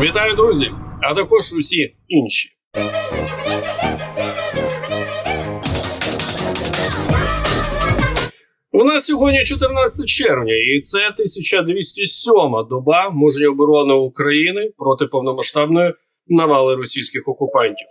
Вітаю, друзі! А також усі інші. У нас сьогодні 14 червня, і це 1207 доба мужньої оборони України проти повномасштабної навали російських окупантів.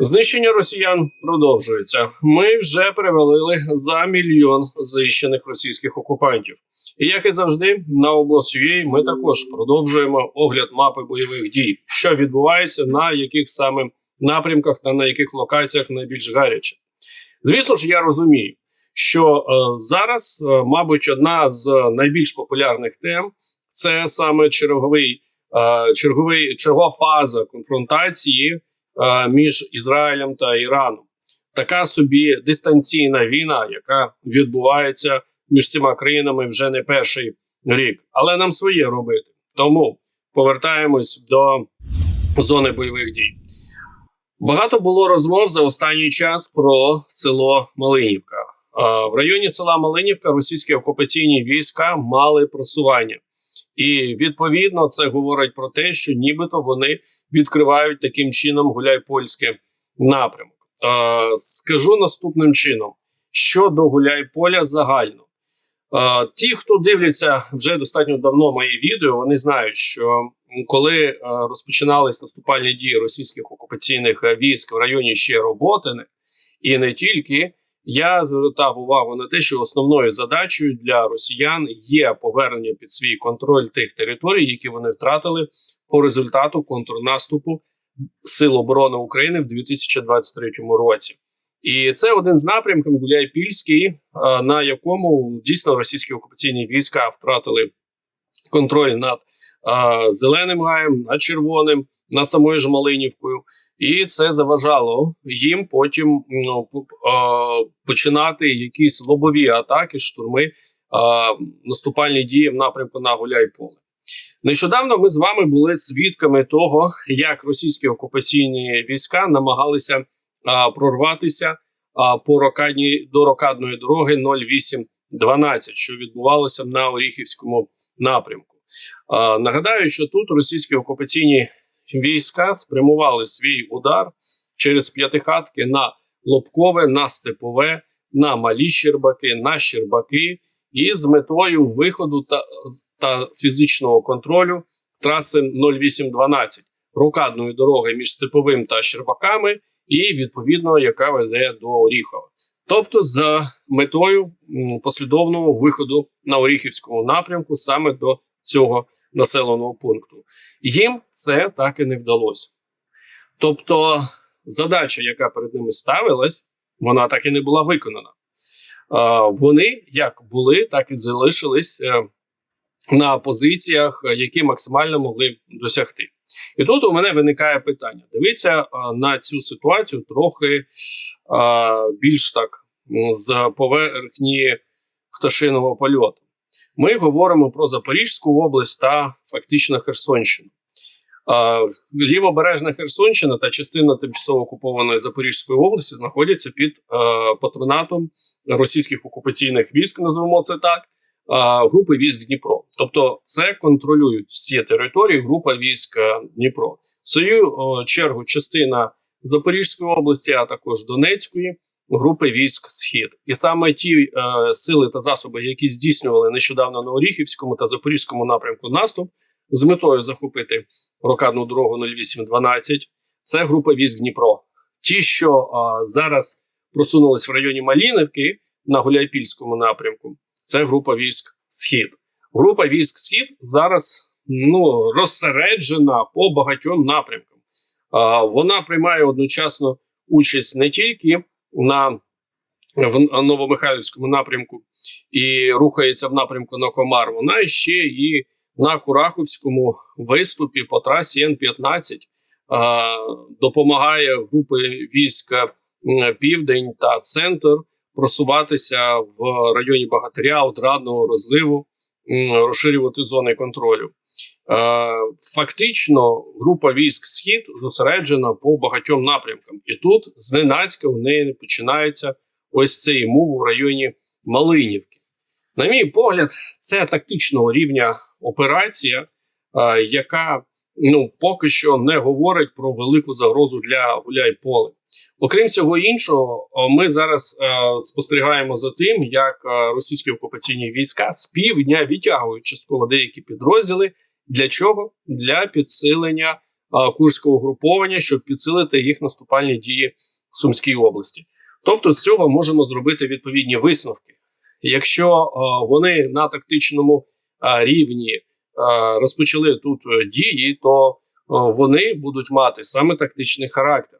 Знищення росіян продовжується. Ми вже перевалили за мільйон знищених російських окупантів. І як і завжди, на обоз.ua ми також продовжуємо огляд мапи бойових дій, що відбувається на яких саме напрямках та на яких локаціях найбільш гаряче. Звісно ж, я розумію, що е, зараз, е, мабуть, одна з найбільш популярних тем це саме черговий, черговий чергова фаза конфронтації е, між Ізраїлем та Іраном. Така собі дистанційна війна, яка відбувається між цими країнами вже не перший рік, але нам своє робити. Тому повертаємось до зони бойових дій. Багато було розмов за останній час про село Малинівка. В районі села Малинівка російські окупаційні війська мали просування, і відповідно це говорить про те, що нібито вони відкривають таким чином гуляйпольське напрямок. А, Скажу наступним чином: щодо Гуляйполя загально. Е, Ті, хто дивляться вже достатньо давно мої відео, вони знають, що коли е, розпочинались наступальні дії російських окупаційних е, військ в районі ще Роботини, і не тільки, я звертав увагу на те, що основною задачею для росіян є повернення під свій контроль тих територій, які вони втратили по результату контрнаступу Сил оборони України в 2023 році. І це один з напрямків Гуляйпільський, е, на якому дійсно російські окупаційні війська втратили контроль над е, зеленим гаєм, над червоним, над самою ж Малинівкою, і це заважало їм потім ну, починати якісь лобові атаки, штурми, наступальні дії в напрямку на Гуляйполе. Нещодавно ми з вами були свідками того, як російські окупаційні війська намагалися а, прорватися а, по рокадній до рокадної дороги 0812, що відбувалося на Оріхівському напрямку. А, нагадаю, що тут російські окупаційні війська спрямували свій удар через п'ятихатки на Лобкове, на Степове, на Малі Щербаки, на Щербаки, і з метою виходу та, та фізичного контролю траси 0812 рокадної дороги між Степовим та Щербаками і відповідно, яка веде до Оріхова, тобто з метою послідовного виходу на Оріхівському напрямку саме до цього населеного пункту. Їм це так і не вдалося. Тобто, задача, яка перед ними ставилась, вона так і не була виконана. Вони як були, так і залишились е, на позиціях, е, які максимально могли досягти. І тут у мене виникає питання: дивіться на цю ситуацію трохи більш так з поверхні пташиного польоту. Ми говоримо про Запорізьку область та фактично Херсонщину. Лівобережна Херсонщина та частина тимчасово окупованої Запорізької області знаходяться під патронатом російських окупаційних військ, називаємо це так, групи військ Дніпро. Тобто, це контролюють всі території група військ е, Дніпро. В свою чергу, частина Запорізької області, а також Донецької групи військ Схід. І саме ті е, сили та засоби, які здійснювали нещодавно на Оріхівському та Запорізькому напрямку наступ, з метою захопити рокадну дорогу 0812, це група військ Дніпро. Ті, що е, зараз просунулись в районі Малінівки на Гуляйпільському напрямку, це група військ Схід. Група військ Схід зараз ну, розсереджена по багатьом напрямкам. А, вона приймає одночасно участь не тільки на в Новомихайлівському напрямку і рухається в напрямку на Комар, вона ще і на Кураховському виступі по трасі Н-15 допомагає групи військ м, Південь та Центр просуватися в районі Багатиря, Отрадного розливу, розширювати зони контролю. Е, Фактично, група військ Схід зосереджена по багатьом напрямкам, і тут зненацька у неї починається ось цей мув в районі Малинівки. На мій погляд, це тактичного рівня операція, е, яка ну поки що не говорить про велику загрозу для Гуляйполе. Окрім всього іншого, ми зараз е, спостерігаємо за тим, як е, російські окупаційні війська з півдня відтягують частково деякі підрозділи. Для чого? Для підсилення е, курського угруповання, щоб підсилити їх наступальні дії в Сумській області. Тобто, з цього можемо зробити відповідні висновки. Якщо е, вони на тактичному е, рівні е, розпочали тут е, дії, то е, вони будуть мати саме тактичний характер.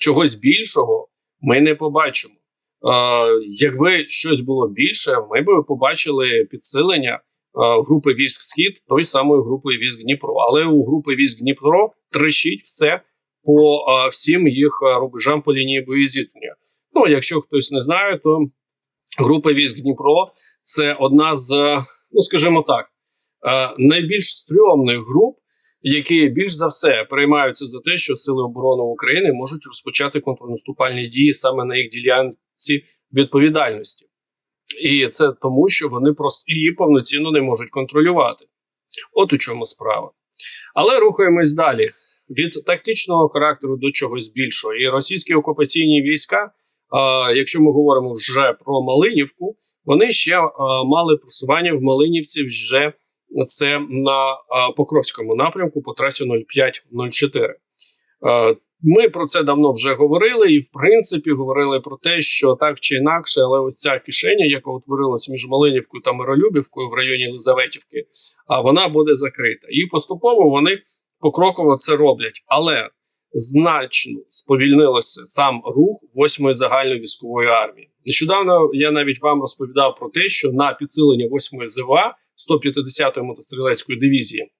Чогось більшого ми не побачимо. Якби щось було більше, ми б побачили підсилення групи військ Схід той самої групи військ Дніпро. Але у групи військ Дніпро трещить все по всім їх рубежам по лінії боєзіткнення. Ну, якщо хтось не знає, то група військ Дніпро це одна з, ну скажімо так, найбільш стрьомних груп, які більш за все переймаються за те, що сили оборони України можуть розпочати контрнаступальні дії саме на їх ділянці відповідальності, і це тому, що вони просто її повноцінно не можуть контролювати. От у чому справа. Але рухаємось далі від тактичного характеру до чогось більшого. І російські окупаційні війська, а, якщо ми говоримо вже про Малинівку, вони ще а, мали просування в Малинівці вже це на Покровському напрямку по трасі 0504. А, Ми про це давно вже говорили, і в принципі говорили про те, що так чи інакше, але ось ця кишеня, яка утворилася між Малинівкою та Миролюбівкою в районі Єлизаветівки, вона буде закрита. І поступово вони покроково це роблять, але значно сповільнилося сам рух 8-ї загальної військової армії. Нещодавно я навіть вам розповідав про те, що на підсилення 8-ї ЗВА 150-ї мотострілецької дивізії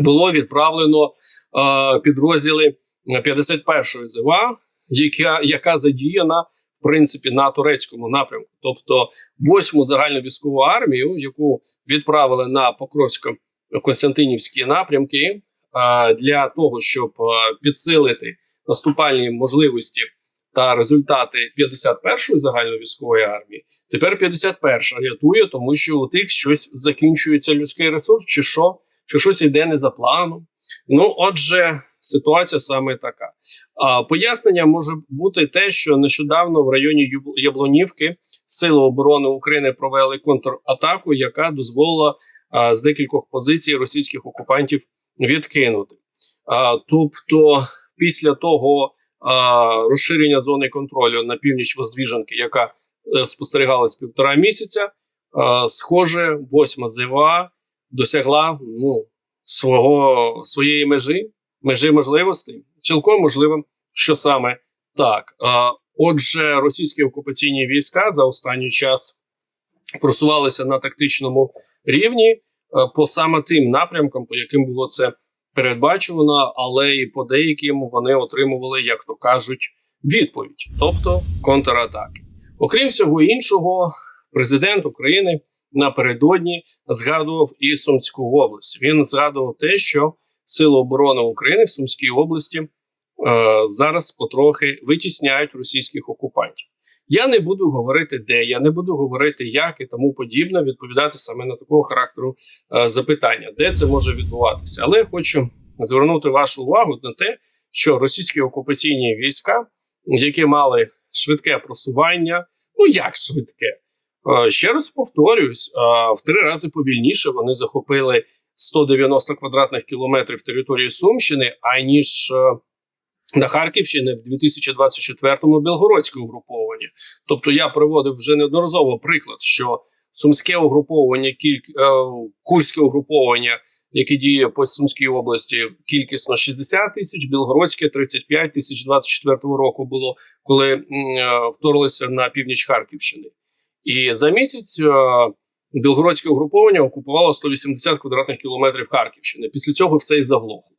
було відправлено е, підрозділи 51-ї ЗВА, яка, яка задіяна в принципі на турецькому напрямку, тобто 8-му загальну військову армію, яку відправили на Покровсько-Константинівські напрямки е, для того, щоб е, підсилити наступальні можливості та результати 51-ї загальної військової армії. Тепер 51-ша рятує, тому що у тих щось закінчується людський ресурс, чи що, чи щось йде не за планом. Ну, отже, ситуація саме така. А, Пояснення може бути те, що нещодавно в районі Яблонівки Сили оборони України провели контратаку, яка дозволила а, з декількох позицій російських окупантів відкинути. А, тобто, після того розширення зони контролю на північ Воздвіженки, яка е, спостерігалась півтора місяця, схоже, восьма ЗВА досягла ну, свого своєї межі, межі можливостей. Цілком можливо, що саме так. Отже, російські окупаційні війська за останній час просувалися на тактичному рівні е, по саме тим напрямкам, по яким було це передбачено, але і по деяким вони отримували, як то кажуть, відповідь, тобто контратаки. Окрім всього іншого, президент України напередодні згадував і Сумську область. Він згадував те, що Сили оборони України в Сумській області е, зараз потрохи витісняють російських окупантів. Я не буду говорити, де я не буду говорити, як і тому подібне, відповідати саме на такого характеру е, запитання, де це може відбуватися. Але я хочу звернути вашу увагу на те, що російські окупаційні війська, які мали швидке просування, ну як швидке, Е, ще раз повторюсь, е, в три рази повільніше вони захопили 190 квадратних кілометрів території Сумщини, аніж е, на Харківщині в 2024-му Білгородське угруповання. Тобто я приводив вже неодноразово приклад, що сумське угруповання, кільк... е, курське угруповання, яке діє по Сумській області, кількісно 60 тисяч, білгородське 35 тисяч 24 року було, коли е, вторглися на північ Харківщини. І за місяць е, білгородське угруповання окупувало 180 квадратних кілометрів Харківщини. Після цього все і заглохло.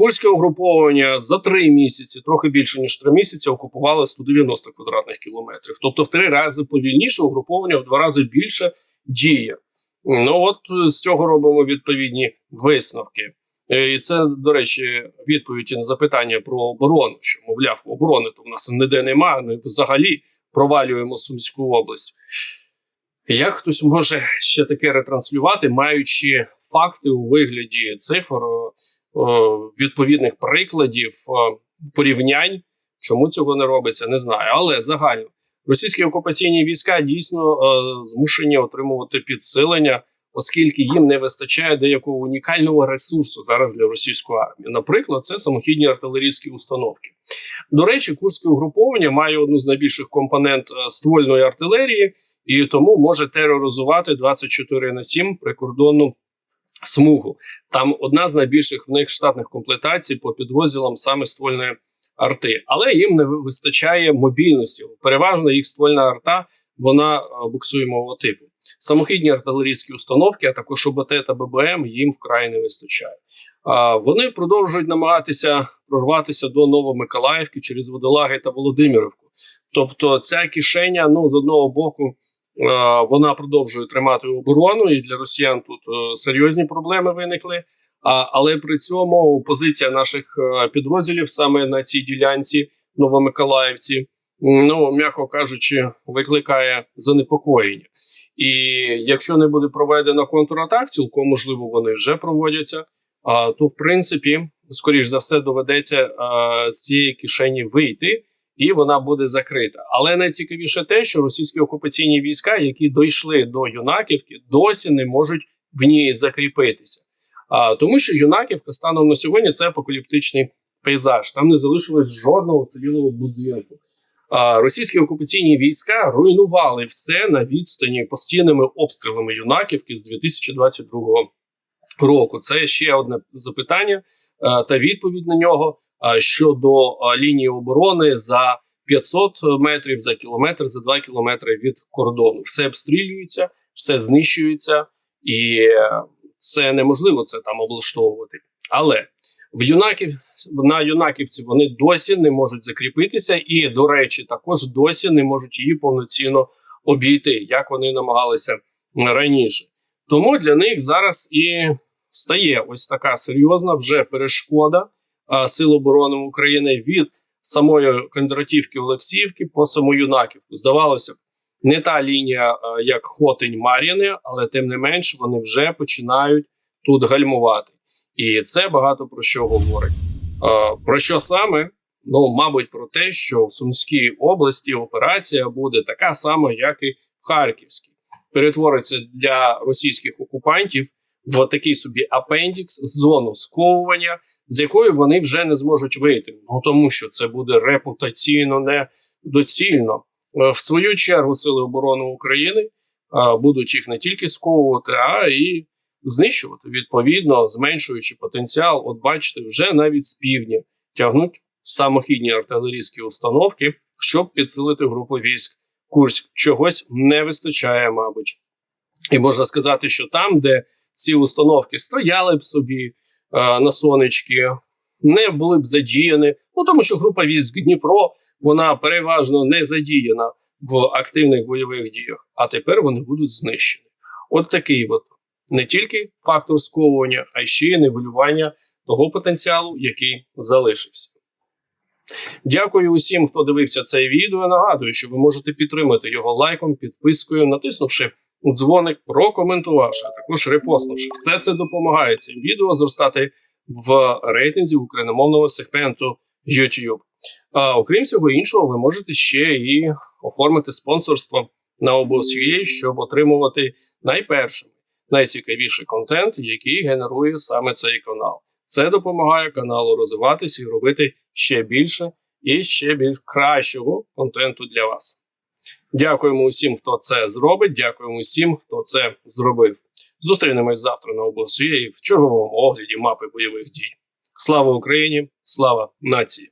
А Курське угруповання за три місяці, трохи більше ніж три місяці, окупувало 190 квадратних кілометрів. Тобто в три рази повільніше угруповання, в два рази більше діє. Ну от з цього робимо відповідні висновки. Е, І це, до речі, відповідь на запитання про оборону, що мовляв, оборони то в нас ніде немає, ми взагалі провалюємо Сумську область. Як хтось може ще таке ретранслювати, маючи факти у вигляді цифр, е, відповідних прикладів, е, порівнянь. Чому цього не робиться, не знаю. Але загально російські окупаційні війська дійсно е, змушені отримувати підсилення, оскільки їм не вистачає деякого унікального ресурсу зараз для російської армії. Наприклад, це самохідні артилерійські установки. До речі, курське угруповання має одну з найбільших компонент е, ствольної артилерії, і тому може тероризувати 24 на 7 прикордонну смугу. Там одна з найбільших в них штатних комплектацій по підрозділам саме ствольної арти, але їм не вистачає мобільності. Переважно їх ствольна арта вона е, буксуємого типу. Самохідні артилерійські установки, а також ОБТ та ББМ їм вкрай не вистачає. Вони продовжують намагатися прорватися до Новомиколаївки через Водолаги та Володимирівку. Тобто, ця кишеня, ну з одного боку, вона продовжує тримати оборону, і для росіян тут е, серйозні проблеми виникли. Але при цьому позиція наших е, підрозділів саме на цій ділянці Новомиколаївці, ну м'яко кажучи, викликає занепокоєння. І якщо не буде проведено контратак, цілком можливо вони вже проводяться. А то, в принципі, скоріш за все, доведеться а, з цієї кишені вийти, і вона буде закрита. Але найцікавіше те, що російські окупаційні війська, які дійшли до Юнаківки, досі не можуть в ній закріпитися. А тому, що Юнаківка станом на сьогодні це апокаліптичний пейзаж. Там не залишилось жодного цивільного будинку. А, російські окупаційні війська руйнували все на відстані постійними обстрілами Юнаківки з 2022 року. Це ще одне запитання а, та відповідь на нього щодо лінії оборони за 500 метрів за кілометр, за 2 кілометри від кордону. Все обстрілюється, все знищується і це неможливо це там облаштовувати. Але в юнаків на юнаківці вони досі не можуть закріпитися, і, до речі, також досі не можуть її повноцінно обійти, як вони намагалися раніше. Тому для них зараз і стає ось така серйозна вже перешкода а, Сил оборони України від самої Кондратівки Олексіївки по саму юнаківку. Здавалося б не та лінія, е, як Хотень Мар'їни, але тим не менш вони вже починають тут гальмувати. І це багато про що говорить. Е, про що саме? Ну, мабуть, про те, що в Сумській області операція буде така сама, як і в Харківській. Перетвориться для російських окупантів в такий собі апендікс, зону сковування, з якої вони вже не зможуть вийти. Ну тому що це буде репутаційно недоцільно. Е, в свою чергу Сили оборони України е, будуть їх не тільки сковувати, а і знищувати відповідно, зменшуючи потенціал. От бачите, вже навіть з півдня тягнуть самохідні артилерійські установки, щоб підсилити групу військ. Курськ чогось не вистачає, мабуть, і можна сказати, що там, де ці установки стояли б собі е, на сонечки, не були б задіяні. Ну тому що група військ Дніпро вона переважно не задіяна в активних бойових діях, а тепер вони будуть знищені. От такий от не тільки фактор сковування, а ще й нивелювання того потенціалу, який залишився. Дякую усім, хто дивився це відео. Нагадую, що ви можете підтримати його лайком, підпискою, натиснувши дзвоник, прокоментувавши, а також репостнувши. Все це допомагає цим відео зростати в рейтинзі україномовного сегменту YouTube. А окрім всього іншого, ви можете ще і оформити спонсорство на обосює, щоб отримувати найперший, найцікавіший контент, який генерує саме цей канал. Це допомагає каналу розвиватися і робити ще більше і ще більш кращого контенту для вас. Дякуємо усім, хто це зробить. Дякуємо усім, хто це зробив. Зустрінемось завтра на обосує в черговому огляді мапи бойових дій. Слава Україні! Слава нації!